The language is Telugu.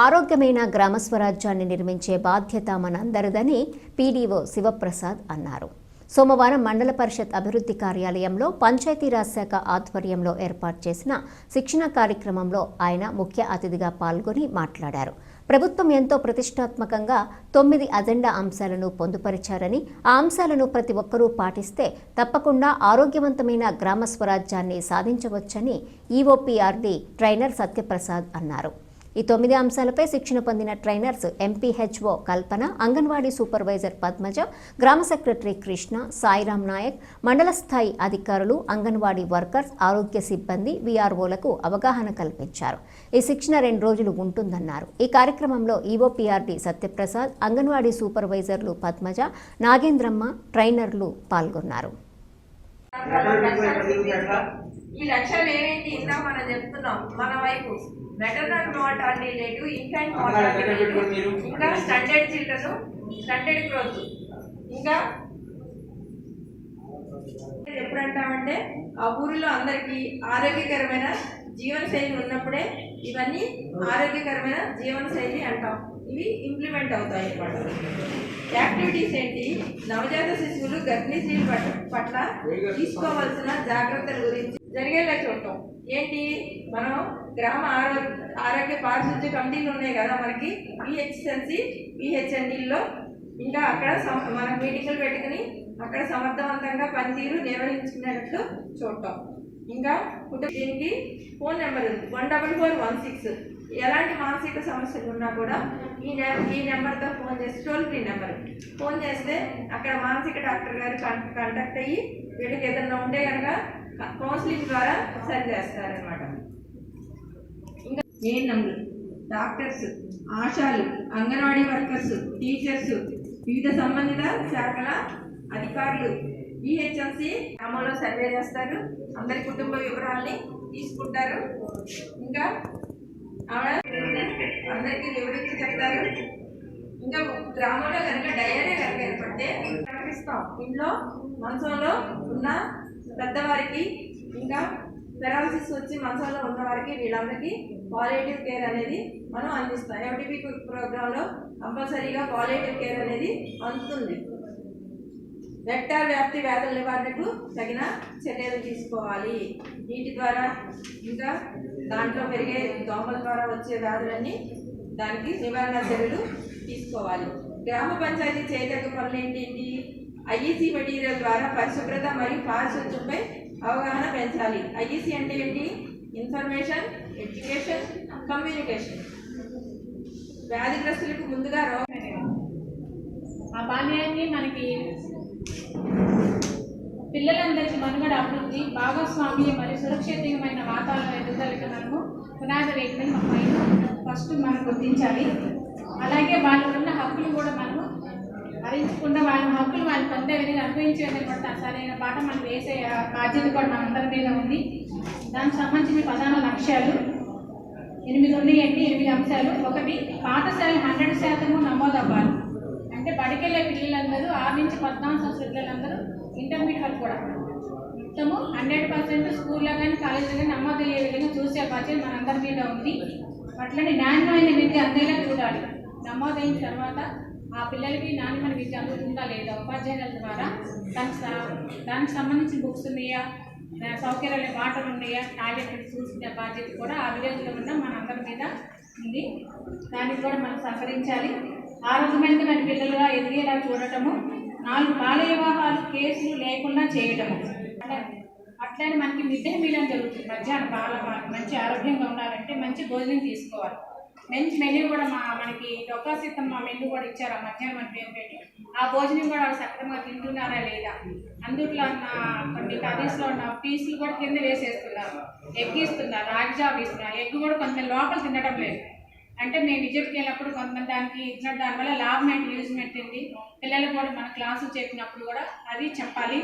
ఆరోగ్యమైన గ్రామ స్వరాజ్యాన్ని నిర్మించే బాధ్యత మనందరిదని పీడీఓ శివప్రసాద్ అన్నారు. సోమవారం మండల పరిషత్ అభివృద్ధి కార్యాలయంలో పంచాయతీరాజ్ శాఖ ఆధ్వర్యంలో ఏర్పాటు చేసిన శిక్షణ కార్యక్రమంలో ఆయన ముఖ్య అతిథిగా పాల్గొని మాట్లాడారు. ప్రభుత్వం ఎంతో ప్రతిష్టాత్మకంగా తొమ్మిది అజెండా అంశాలను పొందుపరిచారని ఆ అంశాలను ప్రతి ఒక్కరూ పాటిస్తే తప్పకుండా ఆరోగ్యవంతమైన గ్రామ స్వరాజ్యాన్ని సాధించవచ్చని ఈఓపీఆర్డీ ట్రైనర్ సత్యప్రసాద్ అన్నారు. ఈ తొమ్మిది అంశాలపై శిక్షణ పొందిన trainers MPHO Kalpana Anganwadi supervisor Padmaja గ్రామ సెక్రటరీ కృష్ణ సాయిరాం నాయక్ మండల స్థాయి అధికారులు అంగన్వాడీ వర్కర్స్ ఆరోగ్య సిబ్బంది వీఆర్ఓలకు అవగాహన కల్పించారు. ఈ శిక్షణ రెండు రోజులు ఉంటుందన్నారు. ఈ కార్యక్రమంలో ఈఓపీఆర్డీ సత్యప్రసాద్ అంగన్వాడీ సూపర్వైజర్లు పద్మజ నాగేంద్రమ్మ ట్రైనర్లు పాల్గొన్నారు. ఈ లక్ష్యాలు ఏమేంటి ఇందాక మనం చెప్తున్నాం. మన వైపు. Maternal mortality rate infant rate ఇంకా స్టాండర్డ్ చిల్డ్రన్ స్టాండర్డ్ గ్రోత్ ఇంకా? ఎప్పుడంటామంటే ఆ ఊరిలో అందరికీ ఆరోగ్యకరమైన జీవన శైలి ఉన్నప్పుడే ఇవన్నీ ఆరోగ్యకరమైన జీవన శైలి అంటాం. ఇవి ఇంప్లిమెంట్ అవుతాయి అన్నమాట. యాక్టివిటీస్ ఏంటి? నవజాత శిశువులు గర్భిణీ పట్ల తీసుకోవాల్సిన జాగ్రత్తల గురించి జరిగేలా చూడటం. ఏంటి? మనం గ్రామ ఆరోగ్య ఆరోగ్య పారిశుద్ధ్య కమిటీలు ఉన్నాయి కదా మనకి. పిహెచ్ఎన్సి పిహెచ్ఎన్డీల్లో ఇంకా అక్కడ సం- మనం పెట్టుకుని అక్కడ సమర్థవంతంగా పనితీరు నిర్వహించుకునేటట్లు చూడటం. ఇంకా దీనికి ఫోన్ నెంబర్ ఉంది. One double four one six. ఎలాంటి మానసిక సమస్యలు ఉన్నా కూడా ఈ నె ఈ నెంబర్తో ఫోన్ చేసి టోల్ ఫ్రీ నెంబర్. ఫోన్ చేస్తే అక్కడ మానసిక డాక్టర్ గారు కాంటాక్ట్ అయ్యి వీళ్ళకి ఏదైనా ఉంటే కనుక కౌన్సిలింగ్ ద్వారా సరి చేస్తారనమాట ఇంకా ఏఎన్ఎంలు డాక్టర్స్ ఆశాలు అంగన్వాడీ వర్కర్స్ టీచర్స్ వివిధ సంబంధిత శాఖల అధికారులు ఈహెచ్ఎంసి గ్రామంలో సర్వే చేస్తారు. అందరి కుటుంబ వివరాల్ని తీసుకుంటారు. ఇంకా ఆవిడ అందరికీ వివరించి చెప్తారు. ఇంకా గ్రామంలో కనుక డయేరియా కనుక ఏర్పడితే ప్రకటిస్తాం. ఇంట్లో మంచంలో ఉన్న పెద్దవారికి ఇంకా పెరాలసిస్ వచ్చి మంచంలో ఉన్న వారికి వీళ్ళందరికీ పాలియేటివ్ కేర్ అనేది మనం అందిస్తాం. ఎంటీపీ ప్రోగ్రాంలో కంపల్సరీగా పాలియేటివ్ కేర్ అనేది అందుతుంది. వెక్టార్ వ్యాప్తి వ్యాధుల నివారణకు తగిన చర్యలు తీసుకోవాలి. నీటి ద్వారా ఇంకా దాంట్లో పెరిగే దోమల ద్వారా వచ్చే వ్యాధులన్నీ దానికి నివారణ చర్యలు తీసుకోవాలి. గ్రామ పంచాయతీ చేయదగ్గ పనులు ఏంటి? ఐఈసీ మెటీరియల్ ద్వారా పరిశుభ్రత మరియు పారిశుద్ధ్యంపై అవగాహన పెంచాలి. ఐఈసీ అంటే ఏంటి? Information education communication. వ్యాధిగ్రస్తులకు ముందుగా రోగం ఆ బాల్యాన్ని మనకి పిల్లలందరికీ మనుగడ అభివృద్ధి భాగస్వామ్య మరియు సురక్షితమైన వాతావరణ ఎదుగుదలకు మనము పునాది వేయడం మన ఫస్ట్ మనం గుర్తించాలి. అలాగే వాళ్ళు ఉన్న హక్కులు కూడా మనం భరించకుండా వాళ్ళ హక్కులు వాళ్ళు పొందే విధంగా అనుభవించే సరైన పాట మనం వేసే బాధ్యత కూడా మనందరి మీద ఉంది. దానికి సంబంధించిన ప్రధాన లక్ష్యాలు ఎనిమిది ఉన్నాయండి ఎనిమిది అంశాలు. ఒకటి పాఠశాల హండ్రెడ్ శాతము నమోదు అవ్వాలి అంటే బడికెళ్ళే పిల్లలందరూ ఆరు నుంచి పద్నాలుగు సంవత్సరాల పిల్లలందరూ ఇంటర్మీడియట్ వరకు కూడా. మొత్తము హండ్రెడ్ పర్సెంట్ స్కూల్లో కానీ కాలేజీలో కానీ నమోదు అయ్యే విధంగా చూసే బాధ్యత మనందరి మీద ఉంది. అట్లనే నాణ్యమైన విద్య అందేలా చూడాలి. నమోదైన తర్వాత ఆ పిల్లలకి నాణ్యమైన విద్య అందుతుందా లేదా? ఉపాధ్యాయుల ద్వారా దానికి స- దానికి సంబంధించిన బుక్స్ ఉన్నాయా? సౌకర్యాలు వాటర్ ఉన్నాయా? టాయిలెట్ చూసుకునే బాధ్యత కూడా ఆ విలేజ్లో ఉన్న మన అందరి మీద ఉంది. దానికి కూడా మనం సహకరించాలి. ఆరోగ్యమైన పిల్లలుగా ఎదిగేలా చూడటము నాలుగు బాల వివాహాలు కేసులు లేకుండా చేయటము. అట్లా- అట్లనే మనకి మిడ్ డే మీల్ అని జరుగుతుంది. మధ్యాహ్నం బాల మంచి ఆరోగ్యంగా ఉండాలంటే మంచి భోజనం తీసుకోవాలి. మెన్స్ మెన్యూ కూడా మా మనకి డొక్కా మా మెన్యూ కూడా ఇచ్చారు ఆ మధ్యాహ్నం మన పెట్టి ఆ భోజనం కూడా వాళ్ళు సక్రమంగా తింటున్నారా లేదా? అందుట్లో ఉన్న కొన్ని కర్రీస్లో ఉన్న పీసులు కూడా కింద వేసేస్తున్నారు. ఎగ్ ఇస్తున్నారు రాగి జాబ్ ఇస్తున్నారు. ఎగ్ కూడా కొంతమంది లోపల తినడం లేదు. అంటే మేము విజయకి వెళ్ళినప్పుడు కొంతమంది దానికి ఇచ్చిన దానివల్ల లాభం ఏంటి యూజ్ ఏంటి? పిల్లలు కూడా మన క్లాసులు చెప్పినప్పుడు కూడా అది చెప్పాలి.